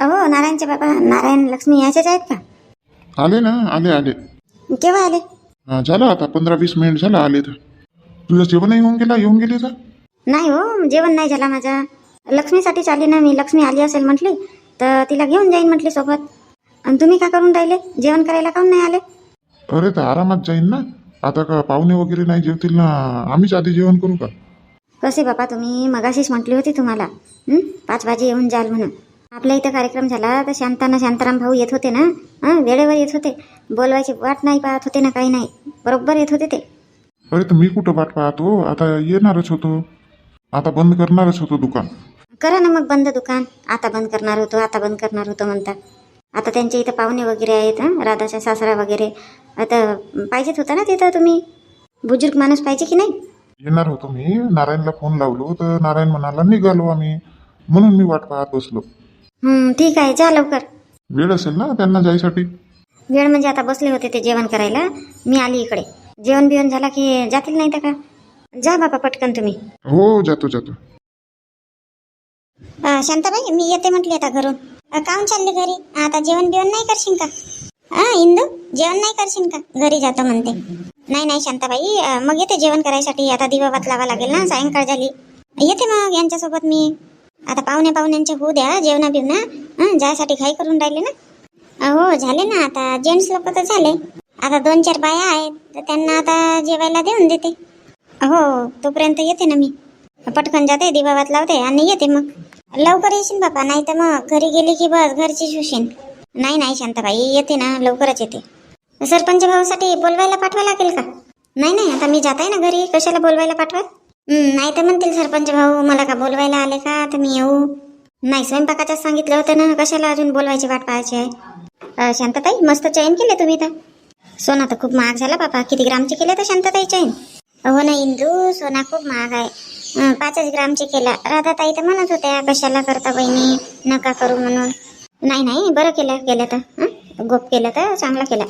अहो नारायणचे बाबा नारायण लक्ष्मी याचेच आहेत का? आले ना आले आले. केव्हा आले? हा, झालं आता पंधरा वीस मिनिट झालं आले तर. तुझं जेवण येऊन गेला येऊन गेले का नाही हो जेवण नाही झाला माझा. लक्ष्मीसाठीच आली ना मी लक्ष्मी आली असेल म्हटली तर तिला घेऊन जाईन म्हटली सोबत. आणि तुम्ही का करून राहिले? जेवण करायला काऊन नाही आले? अरे तर आरामात जाईन ना. आता का पाहुणे वगैरे नाही जेवतील ना? आम्हीच आधी जेवण करू का? कसे बाबा तुम्ही मगाशीच म्हटली होती तुम्हाला. हं? पाच वाजे येऊन जाल म्हणून. आपल्या इथं कार्यक्रम झाला तर शांताना शांताराम भाऊ येत होते ना? हं वेळेवर येत होते. बोलवायची वाट नाही पाहत होते ना काही नाही. बरोबर येत होते ते. अरे तर मी कुठं वाट पाहतो आता येणारच होतो. आता बंद करणारच होतो दुकान. करा ना मग बंद दुकान. आता बंद करणार होतो आता बंद करणार होतो म्हणतात. आता त्यांच्या इथं पाहुणे वगैरे आहेत हं राधाच्या सासरा वगैरे. आता पाहिजेच होता ना तिथं तुम्ही? बुजुर्ग माणूस पाहिजे की नाही? येणार होतो मी. नारायणला फोन लावलो तर नारायण म्हणाला निघालो आम्ही. म्हणून मी वाट पाहत बसलो. हं, ठीक आहे जा लवकर. वेळ असेल ना त्यांना जायसाठी? वेळ म्हणजे आता बसले होते ते जेवण करायला. मी आली इकडे. जेवण बिवण झाला की जातील नाही तर का? जा बाबा पटकन तुम्ही. हो जातो जातो. अ, शांताबाई मी येते म्हटली आता घरून. अ, काहून चालली घरी? आता जेवण बिवण नाही करशील का? हा इंदू जेवण नाही करशील का? घरी जातो म्हणते. नाही नाही शांताबाई. अ, मग येते जेवण करायसाठी. आता दिवाबात लावा लागेल ना सायंकाळ झाली. येते मग यांच्यासोबत मी. आता पाहुणे पाहुण्यांचे होऊ द्या जेवणा बिवणा. जायसाठी घाई करून राहिले ना. हो झाले ना आता. जेंट्स लोक तर झाले. आता दोन चार बाया आहेत तर त्यांना आता जेवायला देऊन देते. हो तोपर्यंत येते ना मी. पटकन जाते दिवाबात लावते आणि येते मग. लवकर येशील बापा नाही तर मग घरी गेली की बस घरची होशील नाही नाही शांताबाई येते ना लवकरच येते. सरपंच भाऊसाठी बोलवायला पाठवा लागेल का? नाही नाही आता मी जात आहे ना घरी कशाला बोलवायला पाठवा नाही तर म्हणतील सरपंच भाऊ मला का बोलवायला आले का? तर मी येऊ. नाही स्वयंपाकाचं सांगितलं होतं ना कशाला अजून बोलवायची वाट पाहायची आहे? शांतताई मस्त चैन केले तुम्ही तर. सोना तर खूप महाग झाला बाबा किती ग्रामचे केले तर शांतताई चैन? हो ना इंदू सोना खूप महाग आहे. पाचच ग्रामचे केला. राधाताई तर म्हणत होत्या कशाला करता बहिणी नका करू म्हणून. नाही नाही बरं केलं केलं तर. गोप केलं तर चांगला केला.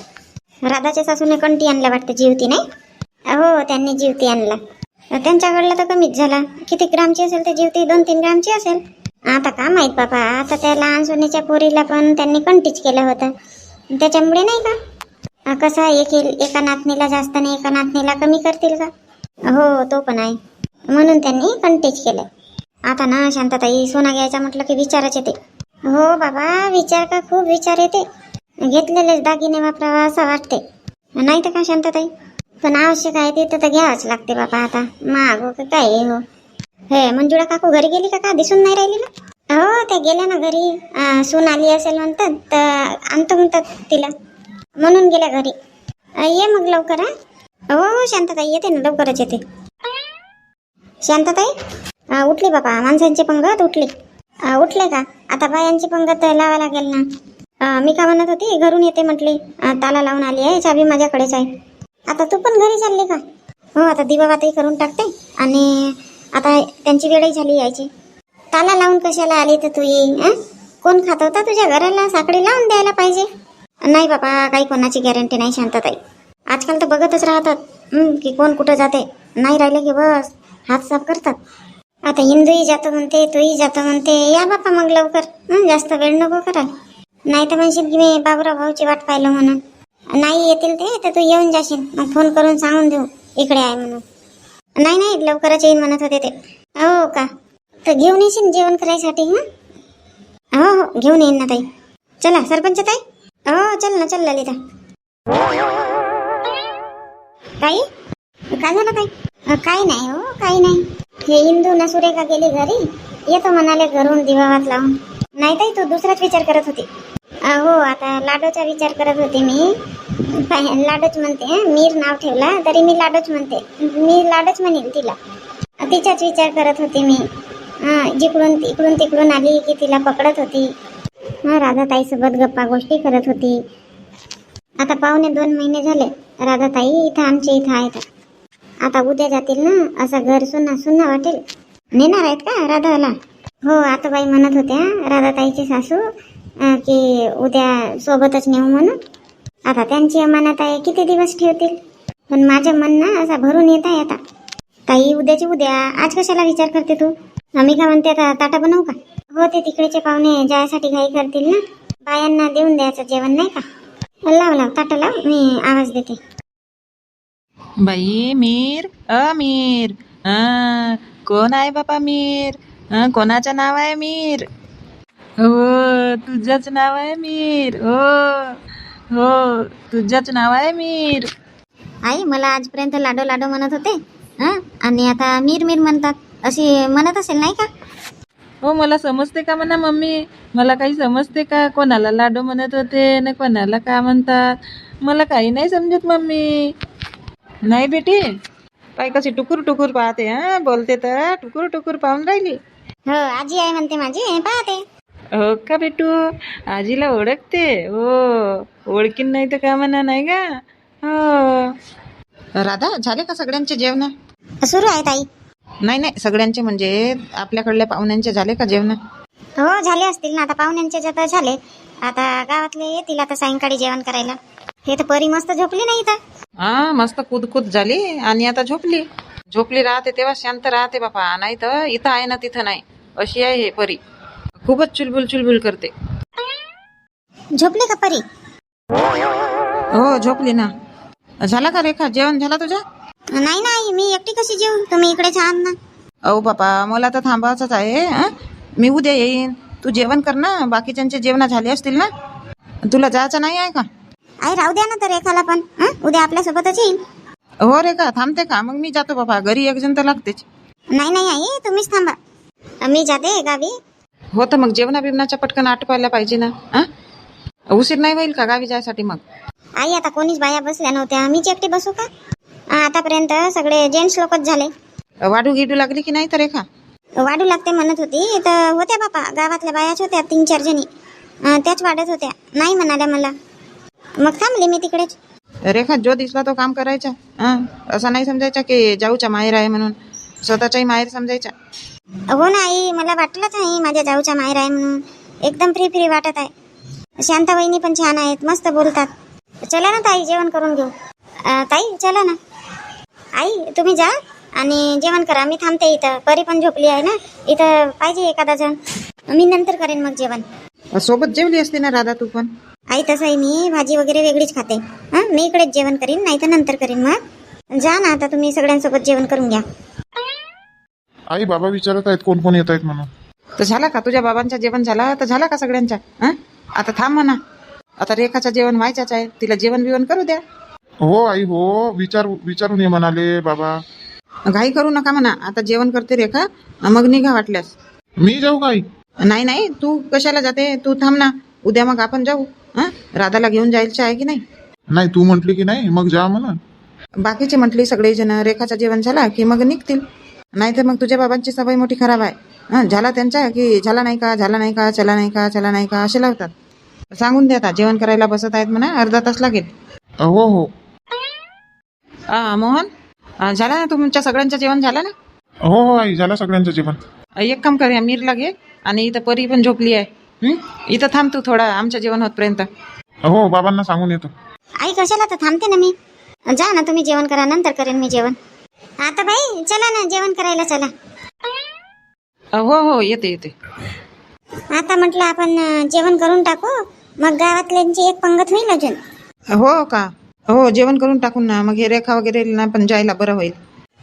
राधाच्या सासूने कंटी आणला वाटतं जीवती नाही? हो त्यांनी जीवती आणला. त्यांच्याकडला तर कमीच झाला. किती ग्रामची असेल तर जीवती दोन तीन ग्रामची असेल. आता का माहीत बाबा आता त्या लहान सोन्याच्या पोरीला पण त्यांनी कंटीच केलं होतं. त्याच्यामुळे नाही का? कसं आहे, एक एका नातनीला जास्त नाही एका नातनीला कमी करतील का? हो तो पण आहे. म्हणून त्यांनी कंटीच केलं. आता ना शांतताई सोना घ्यायचा म्हटलं की विचारच येते. हो बाबा विचार का? खूप विचार येते. घेतलेलेच दागिने वापरावा असं वाटते. नाही तर का शांतताई? पण आवश्यक आहे ते तर घ्यावंच लागते बाबा आता. मागो का काय हो हे? मंजुळा काकू घरी गेली का का? दिसून नाही राहिली ना? हो त्या गेल्या ना घरी. सून आली असेल म्हणतात तर आणतो म्हणतात तिला. म्हणून गेल्या घरी. ये मग लवकर हा. हो हो शांतताई येते ना लवकरच येते. शांतताई? उठली बाबा. माणसांची पंगत उठली. उठले का? आता बायांची पंगत लावा लागेल ना. मी का म्हणत होती घरून येते म्हटली. ताला लावून आली आहे चाबी माझ्याकडेच आहे. आता तू पण घरी चालली का? हो आता दिवाबातही करून टाकते आणि आता त्यांची वेळही झाली यायची. ताला लावून कशाला आली तर तू ये कोण खात होता तुझ्या घराला? साखळी लावून द्यायला पाहिजे. नाही बाबा काही कोणाची गॅरंटी नाही शांतताई. आजकाल तर बघतच राहतात की कोण कुठं जाते. नाही राहिले की बस हात साफ करतात. आता हिंदूही जातो म्हणते तूही जातो म्हणते. या बापा मग लवकर जास्त वेळ नको करा नाही तर म्हणशील की मी बाबुराव भाऊची वाट पाहिलं म्हणून. नाही येतील ते तर तू येऊन जाशील. मग फोन करून सांगून देऊ. इकडे आहे म्हणून. नाही नाही लवकरच येईन म्हणत होते ते. हो का? तर घेऊन येशील जेवण करायसाठी हां? हो हो घेऊन येईन ना ताई. चला सरपंच ताई. हो चल ना चल ललिता. ताई? काय झालं ताई? काही नाही हो काही नाही. हे इंदू ना सुरेखा गेली घरी. येतो म्हणाले घरून दिवावात लावून. नाही ताई तू दुसराच विचार करत होती. हो आता लाडोचा विचार करत होते मी. लाडच म्हणते मीर नाव ठेवला तरी मी लाडच म्हणते. मी लाडच म्हणेन तिला. तिचाच विचार करत होते मी. जिकडून इकडून तिकडून आली की तिला पकडत होती. राधाताईसोबत गप्पा गोष्टी करत होती. आता पाहुणे दोन महिने झाले. राधाताई इथं आमच्या इथं आहेत. आता उद्या जातील ना असं घर सुना सुना वाटेल. नेणार आहेत का राधाला? हो आता बाई म्हणत होत्या राधाताईची सासू की उद्या सोबतच नेऊ म्हणून. आता त्यांची अमानत आहे किती दिवस ठेवतील? पण माझं मन ना असा भरून येत आहे आता. ताई उद्याची उद्या. आज कशाला विचार करते तू? आम्ही का म्हणते आता ताटा बनवू का? हो ते तिकडेचे पाहुणे जायसाठी घाई करतील ना. बायांना देऊन द्यायचं जेवण नाही का? लाव लाव ताटा लाव मी आवाज देते. बाई मीर अ मीर अं, कोण आहे बापा मीर? अं, कोणाचं नाव आहे मीर? हो तुझंच नाव आहे मीर हो. हो तुझंच नाव आहे मीर. आई मला आजपर्यंत लाडो लाडो म्हणत होते. हा? आणि आता मीर मीर म्हणतात. अशी म्हणत असेल नाही का? हो मला समजते का म्हणा मम्मी? मला काही समजते का? कोणाला लाडू म्हणत होते ना कोणाला का म्हणतात? मला काही नाही समजत मम्मी. नाही बेटी? पाय कशी टुकूर टुकूर पाहते हा? बोलते तर टुकूर टुकूर पाहून राहिली. हो आजी आहे म्हणते माझी पाहते. हो का बेटू? आजीला ओळखते? हो. ओळखीन नाही तर का म्हणा नाही का? हो. राधा झाले का सगळ्यांचे जेवण? सुरू आहे ताई. नाही नाही सगळ्यांचे म्हणजे आपल्याकडल्या पाहुण्यांचे झाले का जेवण? हो झाले असतील ना. आता पाहुण्यांचे तर झाले. आता गावातले येतील आता सायंकाळी जेवण करायला. हे तर परी मस्त झोपली नाही तर हा मस्त कुदकुद झाली आणि आता झोपली. झोपली राहते तेव्हा शांत राहते बापा. नाही तर इथं आहे ना तिथं नाही. अशी आहे हे परी. खूपच चुलबुल चुलबुल करते. झोपली का परी? हो झोपली ना. झाला का रेखा? जेवण झाला तुझा? नाही नाही मी एकटी कशी जेवू तुम्ही इकडे छान ना. अहो बापा मला तर थांबायचंच आहे हं? मी उद्या येईन. तू जेवण कर ना बाकीच्यांचे जेवण झाले असतील ना. तुला जायचं नाही आहे का? आई राहू द्या ना तर एखाला पण हं? उद्या आपल्या सोबतच येईल. हो रे का थांबते का? मग मी जातो बाबा घरी एक जण तर लागतेच. नाही नाही आई तुम्हीच थांबा. मी जाते गावी. हो तर मग जेवणा बिवणाच्या पटकन आटपायला पाहिजे ना हं? उशीर नाही होईल का गावी जायसाठी मग? आई आता कोणीच बाया बसल्या नव्हत्या. मीच एकटी बसू का? आतापर्यंत सगळे जेंट्स लोकच झाले. वाढू गिडू लागली की नाही तर रेखा वाढू लागते म्हणत होती. तर होत्या बापा. गावातल्या बायाच होत्या तीन चार जणी. अं, त्याच वाढत होत्या. नाही म्हणाल्या मला. मग थांबले मी तिकडेच. रेखा जो दिसला तो काम करायचा. हं? असं नाही समजायचा की जाऊच्या माहेर आहे म्हणून. स्वतःच्याही माहेर समजायचा. हो ना आई मला वाटलंच आहे माझ्या जाऊच्या माहेर आहे म्हणून. एकदम फ्री फ्री वाटत आहे. शांता वहिनी पण छान आहेत मस्त बोलतात. चला ना ताई जेवण करून घेऊ. ताई चला ना. आई तुम्ही जा आणि जेवण करा. मी थांबते इथं. परी पण झोपली आहे ना? इथं पाहिजे एखादा जण. मी नंतर करेन मग जेवण. सोबत जेवली असते ना राधा तू पण? आई तसंही मी. भाजी वगैरे वेगळीच खाते. हां? मी इकडेच जेवण करीन नाही तर नंतर करीन मग. जा ना आता तुम्ही सगळ्यांसोबत जेवण करून घ्या. आई बाबा विचारत आहेत कोण कोण येत आहेत म्हणून. तर झाला का? तुझ्या बाबांचा जेवण झाला? तर झाला का सगळ्यांच्या हं? आता थांब म्हणा. आता रेखाचं जेवण व्हायच्याच आहे. तिला जेवण बिवण करू द्या. हो आई हो. विचार विचारून ये म्हणाले बाबा. घाई करू नका म्हणा. आता जेवण करते रेखा. मग निघा वाटल्यास. मी जाऊ का आई? नाही नाही. तू कशाला जाते? तू थांब ना. उद्या मग आपण जाऊ. हं? राधाला घेऊन जायचं आहे की नाही? नाही तू म्हटली की नाही मग जा म्हणा बाकीचे म्हटली सगळेजण रेखाचं जेवण झाला की मग निघतील. नाही तर मग तुझ्या बाबांची सवय मोठी खराब आहे. हं, झाला त्यांचा की झाला नाही का झाला नाही का चला नाही का चला नाही का असे लावतात. सांगून द्या आता जेवण करायला बसत आहेत म्हणा अर्धा तास लागेल. हो हो. आ, मोहन आ, झाला ना तुमच्या सगळ्यांचं जेवण झालं ना? हो हो आई झालं सगळ्यांचं जेवण. एक काम करूया मीरला घे आणि इथं परी पण झोपली आहे. हं? इथं थांब तू थोडा आमच्या जेवण होतपर्यंत. हो बाबांना सांगून येतो. आई कशाला तर थांबते ना मी? जा ना तुम्ही जेवण करा नंतर करेन मी जेवण. आता बाई चला ना जेवण करायला चला. हो हो येते येते. आता म्हटलं आपण जेवण करून टाकू. मग गावातल्यांची एक पंगत होईल अजून. हो का? हो जेवण करून टाकून ना. मग हे रेखा वगैरे ना पण जायला बरं होईल.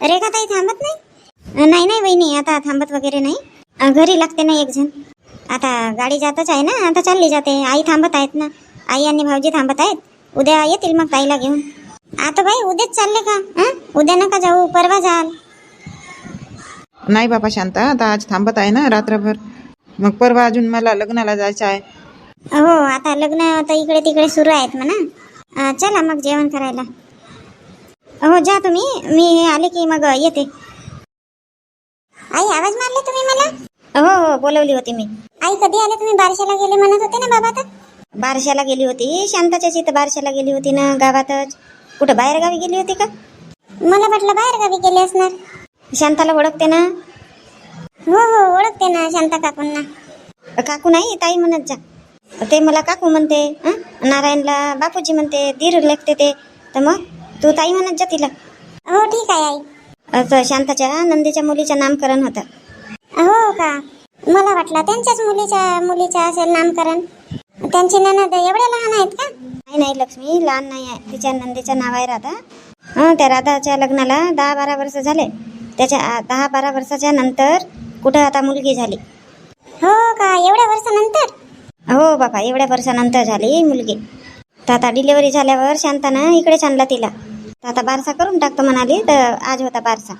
रेखा ताई थांबत नाही? नाही नाही वहिनी आता थांबत वगैरे नाही. अं, घरी लागते ना एक जण. आता गाडी जातच आहे ना आता चालली जाते. आई थांबत आहेत ना. आई आणि भाऊजी थांबत आहेत. उद्या येतील मग ताईला घेऊन. आता बाई उद्याच चालले का? हं? उद्या नका जाऊ परवा जाल. नाही बाबा शांता आता आज थांबत आहे ना रात्रभर. मग परवा अजून मला लग्नाला जायचं आहे. हो आता लग्न तर इकडे तिकडे सुरू आहेत म्हणा. अं, चला मग जेवण करायला. हो जा तुम्ही. मी आले की मग येते. आई आवाज मारले तुम्ही मला? हो हो बोलवली होती मी. आई कधी आले तुम्ही? बारशाला गेले म्हणत होते ना बाबा तर बारशाला गेली होती. शांताच्या इथं बारशाला गेली होती ना गावातच. कुठं बाहेर गावी गेली होती का? मला म्हटलं बाहेर गावी गेले असणार. शांताला ओळखते ना? हो हो ओळखते ना शांता काकूंना. काकू नाही ताई म्हणत जा. ते मला काकू म्हणते नारायणला बापूजी म्हणते धीर लेखते ते. तर मग तू ताई म्हणत जा तिला. हो ठीक आहे आई. असं शांताच्या नंदीच्या मुलीचं नामकरण होतं. हो का? मला वाटलं त्यांच्याच मुलीच्या मुलीच्या असेल नामकरण. त्यांची ननद एवढ्या लहान आहेत का? नाही नाही लक्ष्मी लहान नाही आहे. तिच्या नंदीचं नाव आहे राधा. हं त्या राधाच्या लग्नाला दहा बारा वर्ष झाले. त्याच्या आ, दहा बारा वर्षाच्या नंतर कुठं आता मुलगी झाली? हो का? एवढ्या वर्षानंतर? हो बाबा एवढ्या वर्षानंतर झाली मुलगी. तर आता डिलिव्हरी झाल्यावर शांतानं इकडेच आणला तिला. तर आता बारसा करून टाकतो म्हणाली तर आज होता बारसा.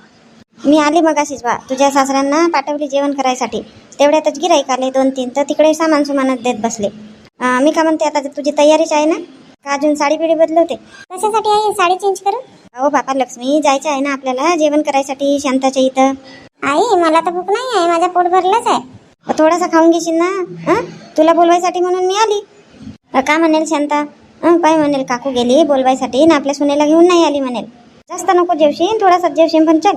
मी आली मग अशीच बा तुझ्या सासऱ्यांना पाठवली जेवण करायसाठी. तेवढ्यातच गिराईक आले दोन तीन तर तिकडे सामान सुमानात देत बसले. अं, मी का म्हणते आता तुझी तयारीच आहे ना? का अजून साडी बिडी बदलवते? कशासाठी आहे साडी चेंज करू हो बापा लक्ष्मी जायचं आहे ना आपल्याला जेवण करायसाठी शांताच्या इथं. आई मला तर भूक नाही आहे. माझा पोट भरलंच आहे. थोडासा खाऊन घेशील ना? हं? तुला बोलवायसाठी म्हणून मी आली. का म्हणेल शांता? काय म्हणेल? काकू गेली बोलवायसाठी ना आपल्या सुनेला घेऊन नाही आली म्हणेल. जास्त नको जेवशील थोडासा जेवशील पण चल.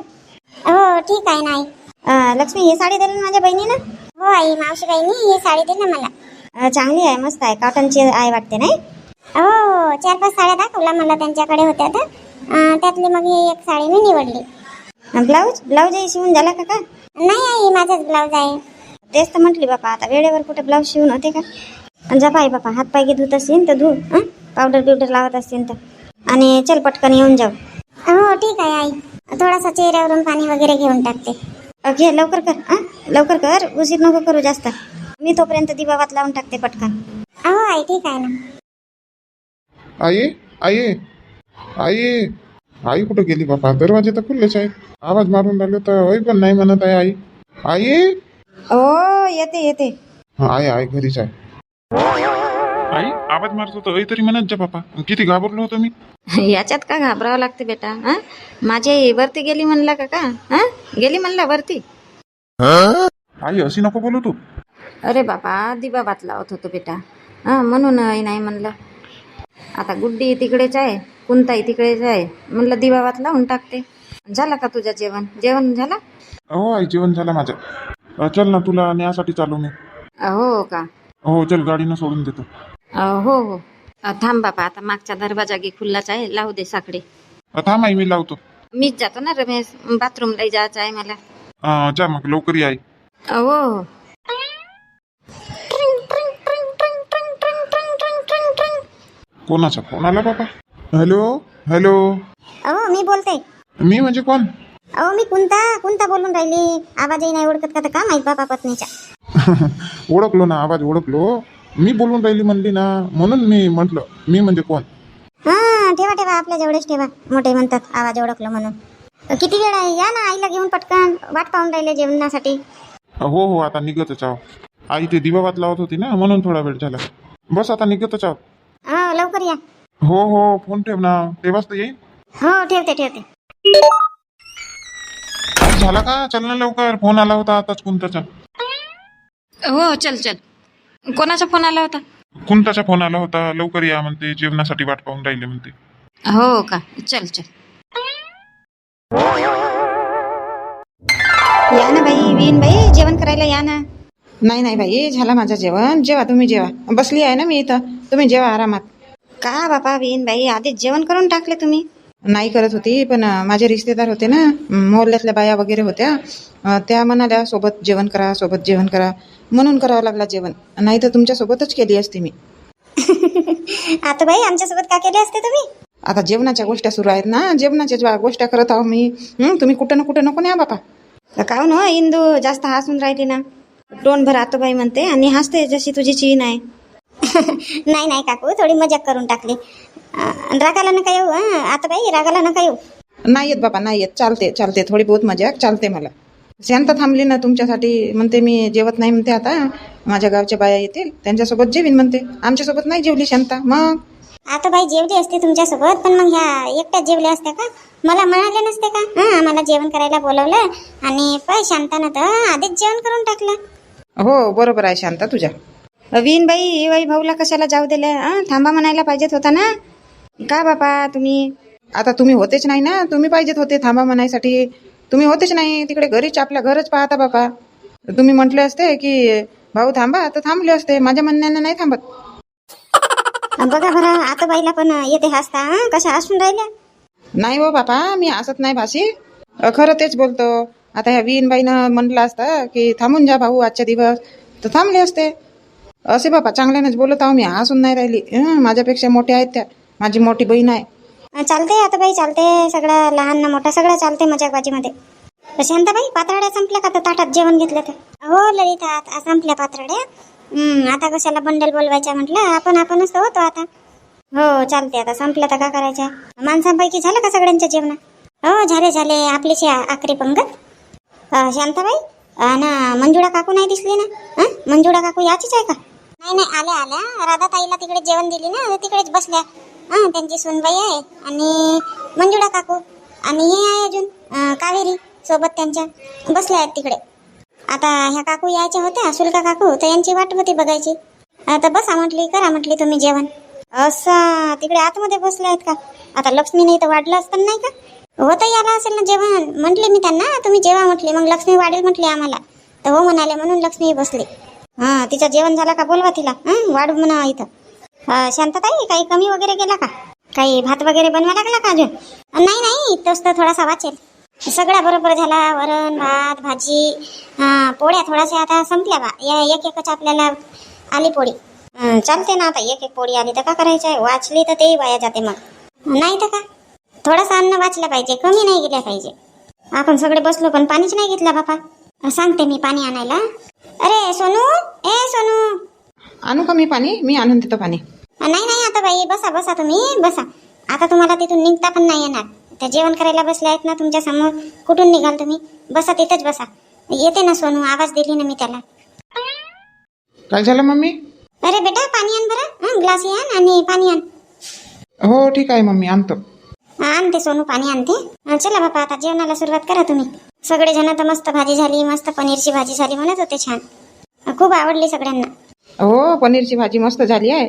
हो ठीक आहे नाही लक्ष्मी ही साडी दिली माझ्या बहिणीनं? हो आई मावशी बहिणी ही साडी दिली ना मला. चांगली आहे मस्त आहे. कॉटनची आहे वाटते नाही? हो चार पाच साड्या दाखवल्या मला त्यांच्याकडे होत्या तर. त्यातली मग ही एक साडी मी निवडली. ब्लाऊज? ब्लाऊज शिवून झाला का का? नाही आई माझाच ब्लाऊज आहे. तेच तर म्हटली बापा आता वेळेवर कुठे ब्लाऊज शिवून होते का? जा पाय बापा हात पाय धुत असतील तर धु हं? पावडर बिवडर लावत असतील तर. आणि चल पटकन येऊन जाऊ. हो ठीक आहे आई. थोडासा चेहऱ्यावरून पाणी वगैरे घेऊन टाकते. घे लवकर कर हं? लवकर कर उशीर नको करू जास्त. मी तोपर्यंत दिवावात लावून टाकते पटकन. हो आई ठीक आहे ना. आई आई आई आई कुठं गेली बापा? दरवाजे तर खुल्लेच आहेत. आवाज मारून राहिलो तर होय पण नाही म्हणत आहे आई. आई? हो येते येते. हा आहे आहे घरीच आहे. आई आवाज मारत होतो होय तरी म्हणत जा बापा. किती घाबरलो होतो मी. याच्यात का घाबरावं लागते बेटा हा? माझी आई वरती गेली म्हणला का का हा? गेली म्हणला वरती? आई अशी नको बोलू तू. अरे बाबा दिवा बात लावत होतो बेटा. हा म्हणून आई नाही म्हणलं. आता गुड्डी तिकडेच आहे कुंताई तिकडेच आहे. म्हणलं दिवा बात लावून टाकते. झालं का तुझं जेवण? जेवण झालं? हो आई जेवण झालं माझं. अ, चल ना तुला न्यासाठी चालू मी. हो का? हो चल गाडीनं सोडून देतो. अ, हो हो. अ, थांब बाबा आता मागचा दरवाजा गी खुल्लाच आहे लावू दे साकडे. अ, थांब आई मी लावतो. मीच जातो ना रमेश बाथरूमला जायचं आहे मला. अ, जा मग लवकर आई. हो हो. कोणाचा फोन आला बाबा? हॅलो? हॅलो? अहो मी बोलते. मी म्हणजे कोण? अहो मी कुंता. कुंता बोलून राहिली. आवाजही नाही ओळखत का तर का माहीत बापा पत्नीच्या? ओळखलो ना आवाज ओळखलो. मी बोलून राहिली म्हणली ना म्हणून मी म्हटलं मी म्हणजे कोण? हा ठेवा ठेवा आपल्या जेवढेच ठेवा. मोठे म्हणतात आवाज ओळखलो म्हणून. किती वेळ आहे? या ना आईला घेऊन पटकन. वाट पाहून राहिले जेवणासाठी. हो हो आता निघतच आहो. आई ते दिवाबात लावत होती ना म्हणून थोडा वेळ झाला. बस आता निघतच आहोत हो लवकर या. हो हो फोन ठेव ना. तेव्हाच तर येईन. हो ठेवते ठेवते. झाला का? चल ना लवकर. फोन आला होता आताच कुंताचा. हो चल चल. कोणाचा फोन आला होता? कुंताचा फोन आला होता. लवकर या म्हणते. जेवणासाठी वाट पाहून राहिले म्हणते. हो का? चल चल. या ना बाई विन बाई. जेवण करायला या ना. नाही नाही बाई. झालं माझं जेवण. जेवा तुम्ही जेवा. बसली आहे ना मी इथं. तुम्ही जेवा आरामात. का बापा बाई आधीच जेवण करून टाकले तुम्ही? नाही करत होती पण माझे रिश्तेदार होते ना मोहल्ल्यातल्या बाया वगैरे होत्या त्या म्हणाल्या सोबत जेवण करा सोबत जेवण करा. म्हणून करावं लागला जेवण. नाही तर तुमच्या सोबतच केली असती मी. आता बाई आमच्यासोबत का केले असते तुम्ही? आता जेवणाच्या गोष्टी सुरू आहेत ना जेवणाच्या गोष्टी करत आहो मी तुम्ही कुठं ना कुठं नको न्या बापा. काहून हो इंदू जास्त हसून राहिली ना. तोंड भर आतोबाई म्हणते आणि हसते जशी तुझी चीन आहे. नाही नाही काकू थोडी मजाक करून टाकली. अं, रागाला नका येऊ हं? आतोबाई रागाला नका येऊ. नाही येत बाबा नाही येत. चालते चालते. थोडी बहुत मजा चालते मला. शांत थांबली ना तुमच्यासाठी? म्हणते मी जेवत नाही म्हणते आता. माझ्या गावच्या बाया येतील त्यांच्यासोबत जेवीन म्हणते. आमच्यासोबत नाही जेवली शांता. मग? आता बाई जेवली असते तुमच्यासोबत पण मग ह्या एकट्याच जेवल्या असत्या का? मला म्हणाले नसते का? हं आम्हाला जेवण करायला बोलवलं आणि पाय शांतानं तर आधीच जेवण करून टाकलं. हो बरोबर आहे शांता तुझ्या. वीन बाई बाई भाऊला कशाला जाऊ दिल्या हं? थांबा म्हणायला पाहिजेत होता ना? का बापा तुम्ही? आता तुम्ही होतेच नाही ना? तुम्ही पाहिजेत होते थांबा म्हणायसाठी. तुम्ही होतेच नाही. तिकडे घरीच आपल्या घरच पाहता बापा. तुम्ही म्हटले असते की भाऊ थांबा तर थांबले असते. माझ्या म्हणण्यानं नाही थांबत. बघा बरं आता बाईला पण येते हसता? कशा हसून राहिल्या? नाही हो बापा मी असत नाही भाशी अ, खरं तेच बोलतो. आता ह्या विहीनबाईनं म्हटलं असतं की थांबून जा भाऊ आजच्या दिवस. तर थांबले असते. असे बापा चांगल्यानेच बोलत आहो मी. हसून नाही राहिली. माझ्यापेक्षा मोठ्या आहेत त्या. माझी मोठी बहीण आहे. चालते आता बाई चालते सगळं लहान ना मोठा सगळं चालते मजाकबाजीमध्ये. शांताबाई पातळ्या संपल्या का? तर ताटात जेवण घेतलं तर. हो ललिता आता संपल्या पातळ्या. आता कशाला बंडल बोलवायच्या म्हटलं? आपण आपणच तर होतो आता. हो चालते आता. संपलं तर का करायचं माणसांपैकी झालं का सगळ्यांच्या जेवण? हो झाले झाले. आपलीची आ- आखरी पंगत. शांताबाई? ना मंजुळा काकू नाही दिसली ना? मंजुळा काकू याचीच आहे का? नाही नाही आल्या आल्या. राधाताईला तिकडे जेवण दिली ना तर तिकडेच बसल्या. हा त्यांची सुनबाई आहे आणि मंजुळा काकू. आणि हे आहे अजून अं, कावेरी सोबत त्यांच्या. बसल्या आहेत तिकडे. आता ह्या काकू यायच्या होत्या सुलका काकू तर यांची वाट होती बघायची. आता बसा म्हटली करा म्हटली तुम्ही जेवण. असं तिकडे आतमध्ये बसले आहेत का? आता लक्ष्मी नाही तर वाढलं असतं नाही का? होतं याला असेल ना जेवण. म्हटले मी त्यांना तुम्ही जेवा म्हटले. मग लक्ष्मी वाढेल म्हटली आम्हाला. तर हो म्हणाले म्हणून लक्ष्मी बसली. हा तिचं जेवण झालं का बोलवा तिला. हं वाढू म्हणा इथं. अं, शांतताई काही कमी वगैरे केला का? काही भात वगैरे बनवा लागला का अजून? अं, नाही नाही तोच तर थोडासा वाचेल. सगळा बरोबर झाला वरण भात भाजी पोळ्या थोड्याशा आता संपल्या बा. या एक एकच आपल्याला आली पोळी. अं, चालते ना आता एक एक पोळी आली तर का करायचं आहे वाचली तर तेही वाया जाते मग. नाही तर का? थोडंसं अन्न वाचलं पाहिजे कमी नाही गेल्या पाहिजे. आपण सगळे बसलो पण पाणीच नाही घेतलं बापा. सांगते मी पाणी आणायला. अरे सोनू? ए सोनू? आणू का मी पाणी? मी आणून देतो पाणी. नाही नाही आता बाई बसा बसा तुम्ही बसा. आता तुम्हाला तिथून निघता पण नाही येणार. त्या जेवण करायला बसले आहेत ना तुमच्यासमोर. कुठून निघाल तुम्ही? बसा तिथेच बसा. येते ना सोनू आवाज दिली ना मी त्याला. काय झालं मम्मी? अरे बेटा पाणी आण बरं. हं, ग्लास आण आणि पाणी आण. हो ठीक आहे मम्मी आणतो. आणते सोनू पाणी आणते. अं, चला बापा आता जेवणाला सुरुवात करा तुम्ही. सगळेजण तर मस्त भाजी झाली मस्त पनीरची भाजी झाली म्हणत होते छान. खूप आवडली सगळ्यांना. हो पनीरची भाजी मस्त झाली आहे.